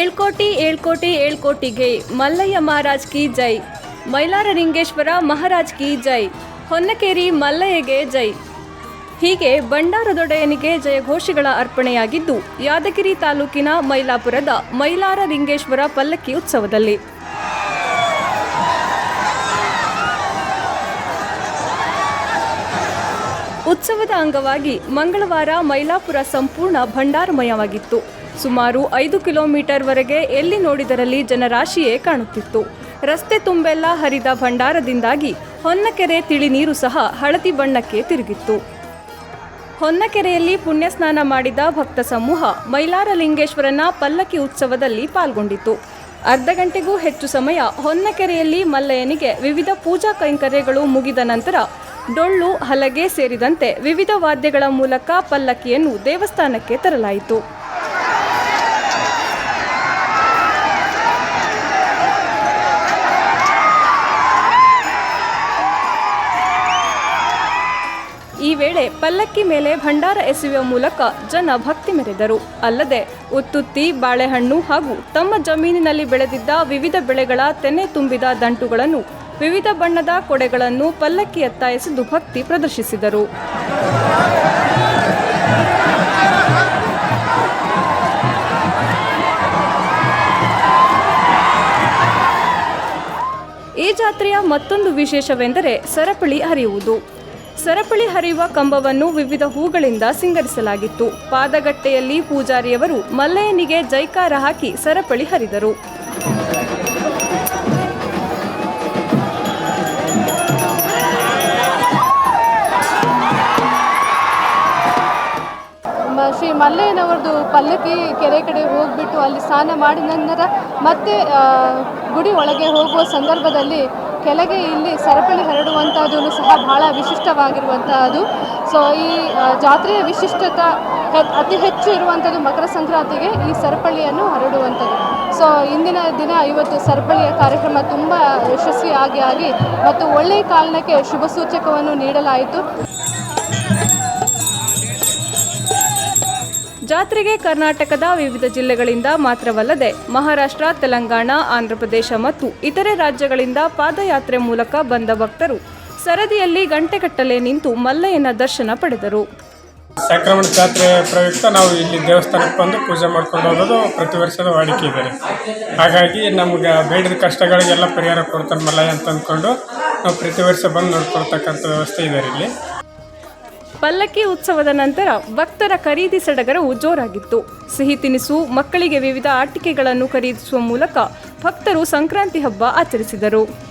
ಏಳ್ಕೋಟಿ ಏಳ್ಕೋಟಿ, ಏಳ್ಕೋಟಿಗೆ ಮಲ್ಲಯ್ಯ ಮಹಾರಾಜ್ ಕಿ ಜೈ. ಮೈಲಾರ ಲಿಂಗೇಶ್ವರ ಮಹಾರಾಜ್ ಕಿ ಜೈ. ಹೊನ್ನಕೇರಿ ಮಲ್ಲಯ್ಯಗೆ ಜೈ. ಹೀಗೆ ಬಂಡಾರದೊಡೆಯನಿಗೆ ಜಯಘೋಷಗಳ ಅರ್ಪಣೆಯಾಗಿದ್ದು, ಯಾದಗಿರಿ ತಾಲೂಕಿನ ಮೈಲಾಪುರದ ಮೈಲಾರ ಲಿಂಗೇಶ್ವರ ಪಲ್ಲಕ್ಕಿ ಉತ್ಸವದಲ್ಲಿ. ಉತ್ಸವದ ಅಂಗವಾಗಿ ಮಂಗಳವಾರ ಮೈಲಾಪುರ ಸಂಪೂರ್ಣ ಭಂಡಾರಮಯವಾಗಿತ್ತು. ಸುಮಾರು ಐದು ಕಿಲೋಮೀಟರ್ವರೆಗೆ ಎಲ್ಲಿ ನೋಡಿದರಲ್ಲಿ ಜನರಾಶಿಯೇ ಕಾಣುತ್ತಿತ್ತು. ರಸ್ತೆ ತುಂಬೆಲ್ಲ ಹರಿದ ಭಂಡಾರದಿಂದಾಗಿ ಹೊನ್ನಕೆರೆ ತಿಳಿ ನೀರು ಸಹ ಹಳದಿ ಬಣ್ಣಕ್ಕೆ ತಿರುಗಿತ್ತು. ಹೊನ್ನಕೆರೆಯಲ್ಲಿ ಪುಣ್ಯಸ್ನಾನ ಮಾಡಿದ ಭಕ್ತ ಸಮೂಹ ಮೈಲಾರಲಿಂಗೇಶ್ವರನ ಪಲ್ಲಕ್ಕಿ ಉತ್ಸವದಲ್ಲಿ ಪಾಲ್ಗೊಂಡಿತು ಅರ್ಧ ಗಂಟೆಗೂ ಹೆಚ್ಚು ಸಮಯ ಹೊನ್ನಕೆರೆಯಲ್ಲಿ ಮಲ್ಲಯ್ಯನಿಗೆ ವಿವಿಧ ಪೂಜಾ ಕೈಂಕರ್ಯಗಳು ಮುಗಿದ ನಂತರ ಡೊಳ್ಳು, ಹಲಗೆ ಸೇರಿದಂತೆ ವಿವಿಧ ವಾದ್ಯಗಳ ಮೂಲಕ ಪಲ್ಲಕ್ಕಿಯನ್ನು ದೇವಸ್ಥಾನಕ್ಕೆ ತರಲಾಯಿತು. ವೇಳೆ ಪಲ್ಲಕ್ಕಿ ಮೇಲೆ ಭಂಡಾರ ಎಸೆಯುವ ಮೂಲಕ ಜನ ಭಕ್ತಿ ಮೆರೆದರು. ಅಲ್ಲದೆ ಉತ್ತುತ್ತಿ, ಬಾಳೆಹಣ್ಣು ಹಾಗೂ ತಮ್ಮ ಜಮೀನಿನಲ್ಲಿ ಬೆಳೆದಿದ್ದ ವಿವಿಧ ಬೆಳೆಗಳ ತೆನೆ ತುಂಬಿದ ದಂಟುಗಳನ್ನು ವಿವಿಧ ಬಣ್ಣದ ಕೊಡೆಗಳನ್ನು ಪಲ್ಲಕ್ಕಿ ಎಸೆದು ಭಕ್ತಿ ಪ್ರದರ್ಶಿಸಿದರು. ಈ ಜಾತ್ರೆಯ ಮತ್ತೊಂದು ವಿಶೇಷವೆಂದರೆ ಸರಪಳಿ ಹರಿಯುವುದು. ಸರಪಳಿ ಹರಿಯುವ ಕಂಬವನ್ನು ವಿವಿಧ ಹೂಗಳಿಂದ ಸಿಂಗರಿಸಲಾಗಿತ್ತು. ಪಾದಗಟ್ಟೆಯಲ್ಲಿ ಪೂಜಾರಿಯವರು ಮಲ್ಲಯ್ಯನಿಗೆ ಜೈಕಾರ ಹಾಕಿ ಸರಪಳಿ ಹರಿದರು. ಶ್ರೀ ಮಲ್ಲಯ್ಯನವ್ರದ್ದು ಪಲ್ಲಕ್ಕಿ ಕೆರೆ ಕಡೆ ಹೋಗ್ಬಿಟ್ಟು ಅಲ್ಲಿ ಸ್ನಾನ ಮಾಡಿ ನಂತರ ಮತ್ತೆ ಗುಡಿ ಒಳಗೆ ಹೋಗುವ ಸಂದರ್ಭದಲ್ಲಿ ಕೆಳಗೆ ಇಲ್ಲಿ ಸರಪಳಿ ಹರಡುವಂಥದ್ದು ಸಹ ಬಹಳ ವಿಶಿಷ್ಟವಾಗಿರುವಂತಹದ್ದು ಸೊ ಈ ಜಾತ್ರೆಯ ವಿಶಿಷ್ಟತೆ ಅತಿ ಹೆಚ್ಚು ಇರುವಂಥದ್ದು ಮಕರ ಸಂಕ್ರಾಂತಿಗೆ ಈ ಸರಪಳಿಯನ್ನು ಹರಡುವಂಥದ್ದು. ಸೊ ಇಂದಿನ ದಿನ ಇವತ್ತು ಸರಪಳಿಯ ಕಾರ್ಯಕ್ರಮ ತುಂಬ ಯಶಸ್ವಿಯಾಗಿ ಆಗಿ ಮತ್ತು ಒಳ್ಳೆಯ ಕಾರಣಕ್ಕೆ ಶುಭ ಸೂಚಕವನ್ನು ನೀಡಲಾಯಿತು. ಜಾತ್ರೆಗೆ ಕರ್ನಾಟಕದ ವಿವಿಧ ಜಿಲ್ಲೆಗಳಿಂದ ಮಾತ್ರವಲ್ಲದೆ ಮಹಾರಾಷ್ಟ್ರ, ತೆಲಂಗಾಣ, ಆಂಧ್ರಪ್ರದೇಶ ಮತ್ತು ಇತರೆ ರಾಜ್ಯಗಳಿಂದ ಪಾದಯಾತ್ರೆ ಮೂಲಕ ಬಂದ ಭಕ್ತರು ಸರದಿಯಲ್ಲಿ ಗಂಟೆಗಟ್ಟಲೆ ನಿಂತು ಮಲ್ಲಯ್ಯನ ದರ್ಶನ ಪಡೆದರು. ಸಂಕ್ರಮಣ ಜಾತ್ರೆ ಪ್ರಯುಕ್ತ ನಾವು ಇಲ್ಲಿ ದೇವಸ್ಥಾನಕ್ಕೆ ಬಂದು ಪೂಜೆ ಮಾಡ್ಕೊಂಡು ಹೋಗೋದು ಪ್ರತಿ ವರ್ಷದ ವಾಡಿಕೆ ಇದೆ. ಹಾಗಾಗಿ ನಮ್ಗೆ ಬೇಡದ ಕಷ್ಟಗಳಿಗೆಲ್ಲ ಪರಿಹಾರ ಕೊಡ್ತಾರೆ ಮಲ್ಲಯ್ಯ ಅಂತ ಅಂದ್ಕೊಂಡು ನಾವು ಪ್ರತಿ ವರ್ಷ ಬಂದು ನೋಡ್ಕೊಳ್ತಕ್ಕಂಥ ವ್ಯವಸ್ಥೆ ಇದೆ ಇಲ್ಲಿ. ಪಲ್ಲಕ್ಕಿ ಉತ್ಸವದ ನಂತರ ಭಕ್ತರ ಖರೀದಿ ಸಡಗರವು ಜೋರಾಗಿತ್ತು. ಸಿಹಿ ತಿನಿಸು, ಮಕ್ಕಳಿಗೆ ವಿವಿಧ ಆಟಿಕೆಗಳನ್ನು ಖರೀದಿಸುವ ಮೂಲಕ ಭಕ್ತರು ಸಂಕ್ರಾಂತಿ ಹಬ್ಬ ಆಚರಿಸಿದರು.